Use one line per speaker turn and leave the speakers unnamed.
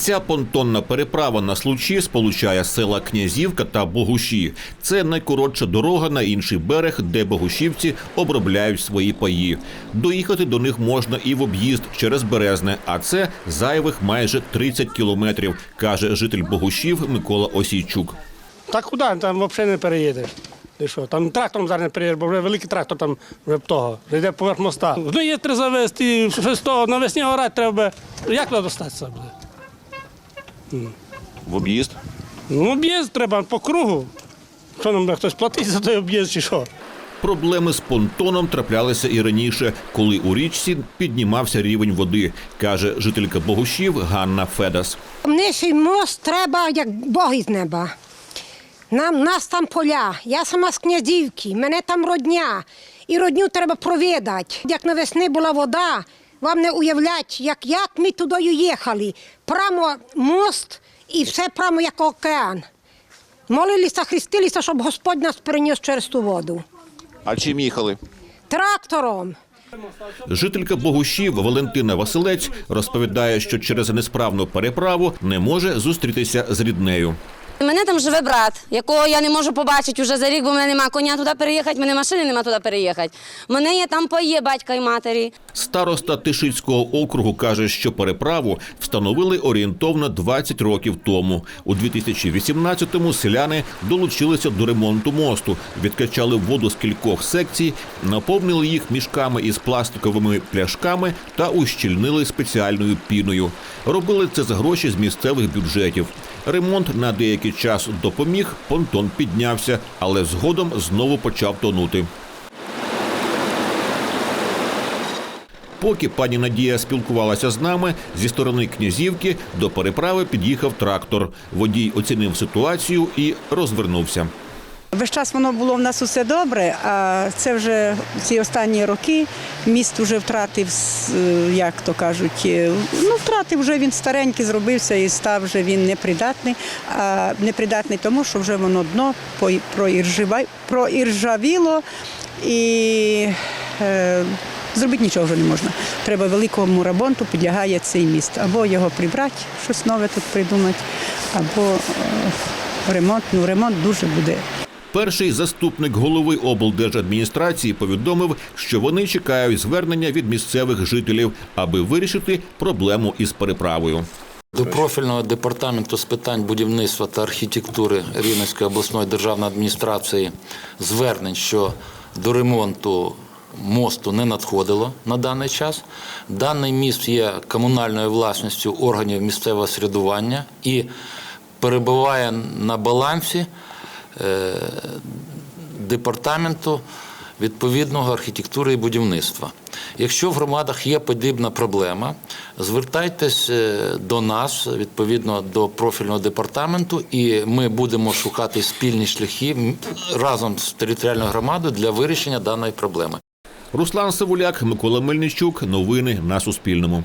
Ця понтонна переправа на случі сполучає села Князівка та Богуші. Це найкоротша дорога на інший берег, де богушівці обробляють свої паї. Доїхати до них можна і в об'їзд через Березне, а це зайвих майже 30 кілометрів, каже житель Богушів Микола Осійчук.
Та куди там взагалі не переїдеш? Ти що, там трактором зараз не переїдеш, бо вже великий трактор там вже того, вже йде поверх моста. Ну є три завести, і щось того, навесні орати треба. Як туди достатися буде?
В об'їзд
Ну, об'їзд треба по кругу. Що нам хтось платить за той об'їзд чи що?
Проблеми з понтоном траплялися і раніше, коли у річці піднімався рівень води, каже жителька Богушів Ганна Федас.
Нижчий мост треба, як Бог із неба. Нам, нас там поля, я сама з князівки, мене там родня. І родню треба провідати. Як навесни була вода, вам не уявлять, як, як ми туди їхали. Прямо мост і все прямо як океан. Молилися, хрестилися, щоб Господь нас переніс через ту воду.
А чим їхали?
Трактором.
Жителька Богушів Валентина Василець розповідає, що через несправну переправу не може зустрітися з ріднею.
У мене там живе брат, якого я не можу побачити вже за рік, бо в мене немає коня туди переїхати, в мене машини немає туди переїхати. У мене є там поє батька і матері.
Староста Тишицького округу каже, що переправу встановили орієнтовно 20 років тому. У 2018-му селяни долучилися до ремонту мосту, відкачали воду з кількох секцій, наповнили їх мішками із пластиковими пляшками та ущільнили спеціальною піною. Робили це за гроші з місцевих бюджетів. Ремонт на деякий час допоміг, понтон піднявся, але згодом знову почав тонути. Поки пані Надія спілкувалася з нами, зі сторони князівки до переправи під'їхав трактор. Водій оцінив ситуацію і розвернувся.
Весь час воно було в нас усе добре, а це вже ці останні роки міст вже втратив, е, як то кажуть, е, ну втратив вже він старенький, зробився і став вже він непридатний. А непридатний тому, що вже воно дно проіржавіло і е, зробити нічого вже не можна. Треба великому ремонту, підлягає цей міст. Або його прибрати, щось нове тут придумати, або е, ремонт. Ну ремонт дуже буде
Перший заступник голови облдержадміністрації повідомив, що вони чекають звернення від місцевих жителів, аби вирішити проблему із переправою.
До профільного департаменту з питань будівництва та архітектури Рівненської обласної державної адміністрації звернень, що до ремонту мосту не надходило на даний час. Даний міст є комунальною власністю органів місцевого середування і перебуває на балансі е, департаменту відповідного архітектури і будівництва. Якщо в громадах є подібна проблема, звертайтесь е, до нас, відповідно до профільного департаменту, і ми будемо шукати спільні шляхи разом з територіальною громадою для вирішення даної проблеми.
Руслан Савуляк, Микола Мельничук. Новини на Суспільному.